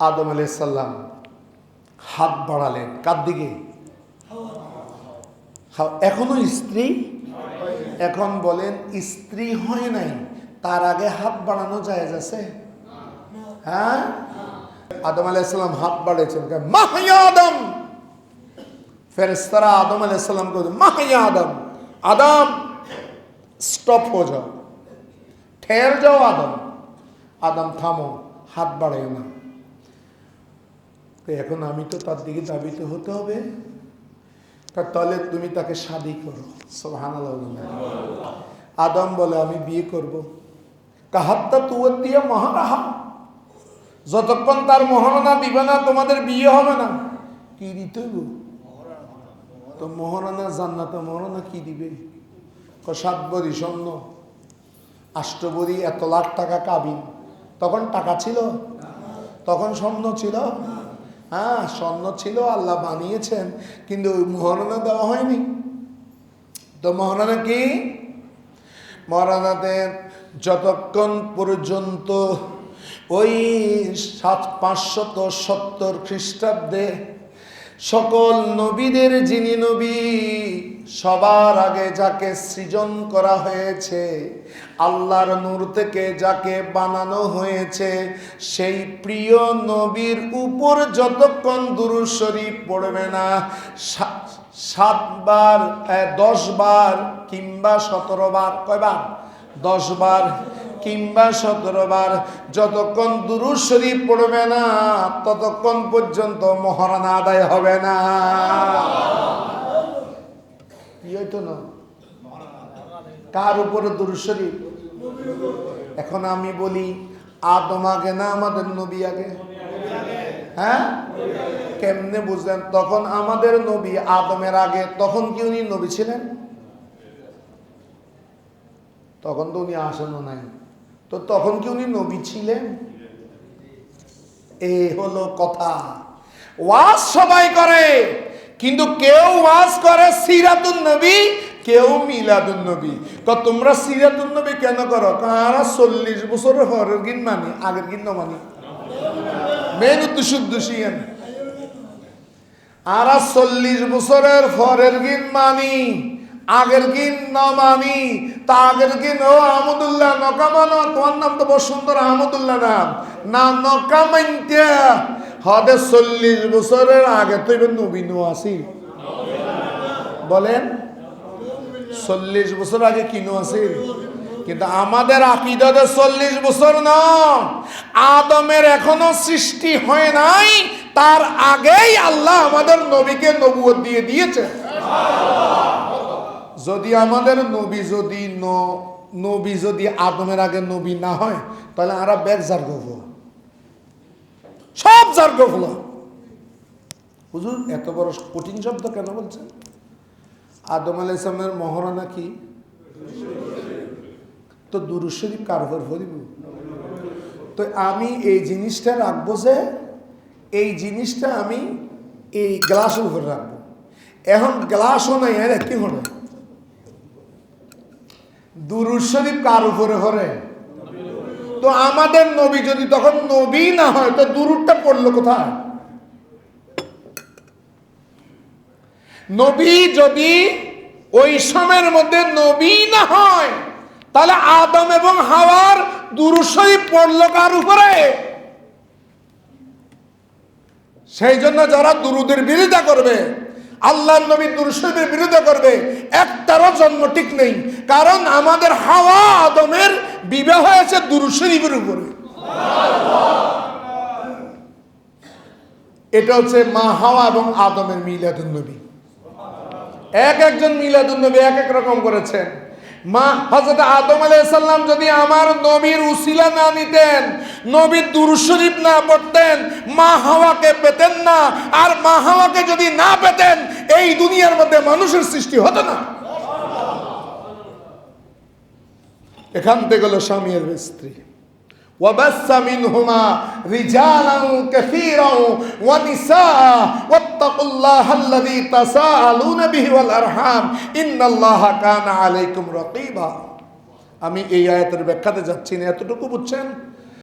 আদম আলাইসাল্লাম হাত বাড়ালেন। কার দিকে? এখনও স্ত্রী? এখন বলেন, স্ত্রী হয় নাই, তার আগে হাত বাড়ানো যায় আছে? হ্যাঁ? আদম আলাইসাল্লাম হাত বাড়িয়েছেন মাহিয়া আদম! ফেরেস্তারা আদম আলাইসাল্লাম কে মাহিয়া আদম আদম স্টপ হো যাও, ঠের যাও আদম আদম থামো, হাত বাড়াই না। এখন আমি তো তার দিকে দাবিত হতে হবে। তা তাহলে তুমি তাকে শাদি করো। সোহান আদম বলে, আমি বিয়ে করব। কাহাত্তা তুয়ার দিয়ে মহারাহা যতক্ষণ তার মহারণা দিবে না, তোমাদের বিয়ে হবে না। কি দিতে? তো মহারণা জান্নাতে মহারণা কি দিবে? সাত বরি স্বর্ণ এত লাখ টাকা কাবিন। তখন টাকা ছিল? তখন স্বর্ণ ছিল? হ্যাঁ স্বর্ণ ছিল, আল্লাহ বানিয়েছেন, কিন্তু ওই মহারণা দেওয়া হয়নি। তো মহারণা কি? মহারণাতে যতক্ষণ পর্যন্ত ওই সাত, পাঁচশত সত্তর খ্রিস্টাব্দে সকল নবীদের যিনি নবী সবার আগে যাকে সৃজন করা হয়েছে আল্লাহর নূর থেকে যাকে বানানো হয়েছে সেই প্রিয় নবীর উপর যতক্ষণ দুরু শরীফ পড়বে না সাতবার আহ, দশ বার কিংবা সতেরো বার কয়বার? দশ বার কিংবা সতেরো বার যতক্ষণ দুরু শরীফ পড়বে না ততক্ষণ পর্যন্ত মহারানা আদায় হবে না। হইতো না? কার উপরে দুরুশরীফ এখন আমি বলি, আদম আগে না আমাদের নবী আগে? হ্যাঁ? কেমনে বুঝলেন? তখন আমাদের নবী আদমের আগে, তখন কি উনি নবী ছিলেন? তখন তো উনি আসনও নাই। তো তখন কি উনি নবী ছিলেন? এ হলো কথা। ওয়াজ সবাই করে। কিন্তু কেউ ওয়াজ করে সিরাতুন নবী, কেউ মিলাদুন নবী। তো তোমরা সিরাতুন নবী কেন করো? কারা চল্লিশ বছরের হরের গিন মানি, আগের গিন মানি। মেন উদ্দেশ্য উদ্দেশ্যিয়ান আরা চল্লিশ বছরের পরের গিন মানি, আগের গিন ন মানি, তা আগের গিন, ও আহমদুল্লাহ নকামানো তোমার নাম তো বড় সুন্দর আহমদুল্লাহ নাম। না নকামাইতে হদে চল্লিশ বছরের আগে তো এবার নবীন আসি বলেন, চল্লিশ বছর আগে কিনো আছে কিন্তু আমাদের আকিদাতে চল্লিশ বছর না। আদমের এখনও সৃষ্টি হয় নাই, তার আগেই আল্লাহ আমাদের নবীকে নবুয়ত দিয়ে দিয়েছে যদি আমাদের নবী যদি নবী যদি আদমের আগে নবী না হয়, তাহলে আমরা ব্যাগ জার করব সব জার করব হুজুর, এত বড় কঠিন শব্দ কেন বলছেন? আদম আলাহ ইসলামের মহারানা কি তো দুরু শরীফ কার উপর ভরিব তো আমি এই জিনিসটা রাখব যে, এই জিনিসটা আমি এই গ্লাসের উপরে রাখব। এখন গ্লাসও নাই এর কি হলো। দুরু শরীফ কার উপরে হরে? তো আমাদের নবী যদি তখন নবী না হয়, তো দুরুটা পড়ল কোথায়? নবী যদি ওই সময়ের মধ্যে নবী না হয়, তাহলে আদম এবং হাওয়ার দুরুসই পড়ল কার উপরে? সেই জন্য যারা দুরুদের বিরোধিতা করবে আল্লাহ নবী দুরুসের বিরোধিতা করবে। একটারও জন্ম ঠিক নেই। কারণ আমাদের হাওয়া আদমের বিবাহ হয়েছে দুরুশরীফের উপরে। এটা হচ্ছে মা হাওয়া এবং আদমের মিলাদুন নবী। এক একজন মিলাদুন নবী এক এক রকম করেছেন। মা হজরত আদম আলাইসাল্লাম যদি আমার নবীর উসিলা না নিতেন, নবীর দুরুশরীফ না পড়তেন, মা হাওয়াকে পেতেন না, আর মা হাওয়াকে যদি না পেতেন, এই দুনিয়ার মধ্যে মানুষের সৃষ্টি হতো না। এখান থেকে হলো স্বামী আর স্ত্রী। وبث منهما رجالا كثيرا ونساء واتقوا الله الذي تساءلون به والارحام ان الله كان عليكم رقيبا আমি এই আয়াতের ব্যাখ্যাতে যাচ্ছি না এতটুকু বুঝছেন